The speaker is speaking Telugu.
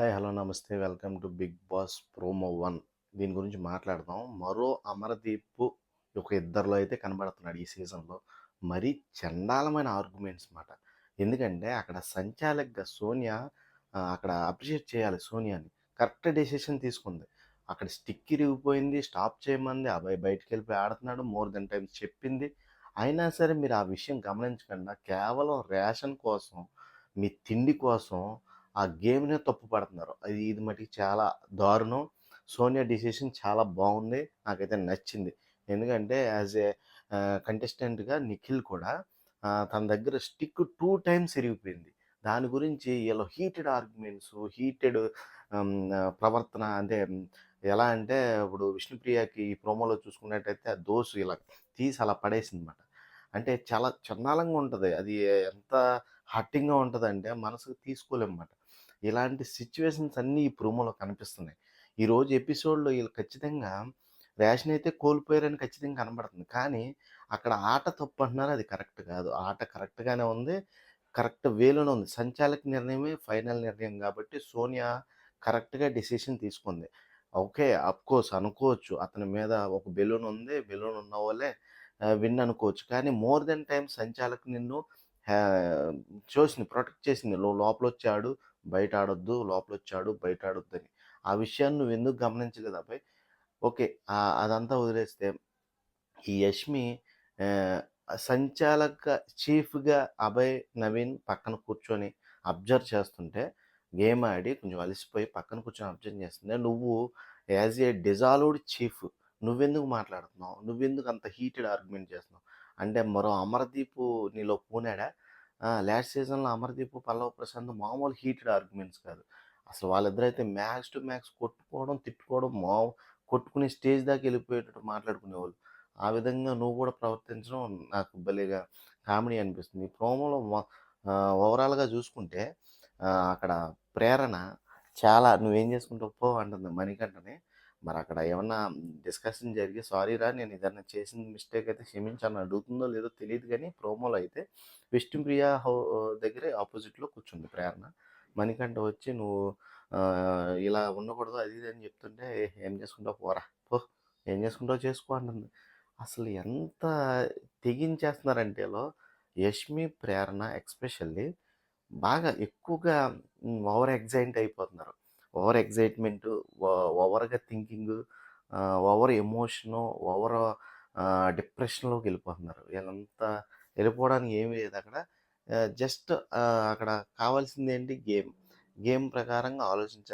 హాయ్ హలో నమస్తే. Welcome to Bigg Boss promo one. దీని గురించి మాట్లాడదాం. మరో అమరదీప్ ఒక ఇద్దరిలో అయితే కనబడుతున్నాడు ఈ సీజన్లో. మరీ చండాలమైన ఆర్గ్యుమెంట్స్ మాట. ఎందుకంటే అక్కడ సంచాలకగా సోనియా అక్కడ అప్రిషియేట్ చేయాలి సోనియాని. కరెక్ట్ డెసిషన్ తీసుకుంది. అక్కడ స్టిక్ ఇరిగిపోయింది స్టాప్ చేయమంది అబ్బాయి బయటికి వెళ్ళిపోయి ఆడుతున్నాడు మోర్ దెన్ టైమ్స్ చెప్పింది. అయినా సరే మీరు ఆ విషయం గమనించకుండా కేవలం రేషన్ కోసం మీ తిండి కోసం ఆ గేమ్నే తప్పు పడుతున్నారు. అది ఇది మటుకు చాలా దారుణం. సోనియా డిసిషన్ చాలా బాగుంది. నాకైతే నచ్చింది. ఎందుకంటే యాజ్ ఏ కంటెస్టెంట్గా నిఖిల్ కూడా తన దగ్గర స్టిక్ టూ టైమ్స్ ఇరిగిపోయింది దాని గురించి వీళ్ళు హీటెడ్ ఆర్గ్యుమెంట్స్ హీటెడ్ ప్రవర్తన అంటే ఎలా అంటే ఇప్పుడు విష్ణుప్రియకి ఈ ప్రోమోలో చూసుకున్నట్టయితే ఆ దోసు ఇలా తీసి అలా పడేసింది అనమాట అంటే చాలా చండాలంగా ఉంటుంది. అది ఎంత హట్టింగ్గా ఉంటుంది అంటే మనసుకు తీసుకోలేమన్నమాట. ఇలాంటి సిచ్యువేషన్స్ అన్నీ ఈ ప్రోమోలో కనిపిస్తున్నాయి. ఈరోజు ఎపిసోడ్లో వీళ్ళు ఖచ్చితంగా రేషన్ అయితే కోల్పోయారని ఖచ్చితంగా కనబడుతుంది. కానీ అక్కడ ఆట తప్పు అంటున్నారు అది కరెక్ట్ కాదు. ఆట కరెక్ట్గానే ఉంది కరెక్ట్ వేలోనే ఉంది. సంచాలక నిర్ణయమే ఫైనల్ నిర్ణయం కాబట్టి సోనియా కరెక్ట్గా డెసిషన్ తీసుకుంది. ఓకే అఫ్కోర్స్ అనుకోవచ్చు. అతని మీద ఒక బెలూన్ ఉంది బెలూన్ ఉన్న వాళ్ళే విన్ అనుకోవచ్చు కానీ మోర్ దెన్ టైం సంచాలక్ నిన్ను చూసింది ప్రొటెక్ట్ చేసింది. లోపల వచ్చాడు బయట ఆడొద్దు లోపల వచ్చాడు బయట ఆడొద్దు అని ఆ విషయాన్ని నువ్వు ఎందుకు గమనించలేదు అబ్బాయి? ఓకే అదంతా వదిలేస్తే ఈ యష్మి సంచాలక చీఫ్గా అభయ్ నవీన్ పక్కన కూర్చొని అబ్జర్వ్ చేస్తుంటే గేమ్ ఆడి కొంచెం అలసిపోయి పక్కన కూర్చొని అబ్జర్వ్ చేస్తుంటే నువ్వు యాజ్ ఏ డిజాల్వ్డ్ చీఫ్ నువ్వెందుకు మాట్లాడుతున్నావు? నువ్వెందుకు అంత హీటెడ్ ఆర్గ్యుమెంట్ చేస్తున్నావు? అంటే మరో అమర్దీప్ నీలో పూనాడా? లాస్ట్ సీజన్లో అమర్దీప్ పల్లవ ప్రశాంత్ మామూలు హీటెడ్ ఆర్గ్యుమెంట్స్ కాదు. అసలు వాళ్ళిద్దరైతే మ్యాక్స్ టు మ్యాక్స్ కొట్టుకోవడం తిట్టుకోవడం మా కొట్టుకునే స్టేజ్ దాకా వెళ్ళిపోయేటట్టు మాట్లాడుకునేవాళ్ళు. ఆ విధంగా నువ్వు కూడా ప్రవర్తించడం నాకు భలేగా కామెడీ అనిపిస్తుంది. ఈ ప్రోమోలో ఓవరాల్గా చూసుకుంటే అక్కడ ప్రేరణ చాలా నువ్వేం చేసుకుంటావు పో అంటుంది మణికంటనే మరి అక్కడ ఏమన్నా డిస్కషన్ జరిగి సారీ రా నేను ఏదైనా చేసిన మిస్టేక్ అయితే క్షమించాను అడుగుతుందో లేదో తెలియదు కానీ ప్రోమోలో అయితే విష్ణుప్రియ హౌ దగ్గరే ఆపోజిట్లో కూర్చుంది ప్రేరణ మణికంఠ వచ్చి నువ్వు ఇలా ఉండకూడదు అది ఇది అని చెప్తుంటే ఏం చేసుకుంటావు? పోరా పో ఏం చేసుకుంటావు చేసుకో అంటుంది అసలు ఎంత తెగించేస్తున్నారంటేలో యష్మి ప్రేరణ ఎక్స్పెషల్లీ బాగా ఎక్కువగా ఓవర్ ఎగ్జైట్ అయిపోతున్నారు. ఓవర్ ఎగ్జైట్మెంట్ ఓవర్గా థింకింగ్ ఓవర్ ఎమోషను ఓవర్ డిప్రెషన్లోకి వెళ్ళిపోతున్నారు. వీళ్ళంతా వెళ్ళిపోవడానికి ఏమీ లేదు అక్కడ. జస్ట్ అక్కడ కావాల్సింది ఏంటి గేమ్. గేమ్ ప్రకారంగా ఆలోచించాలి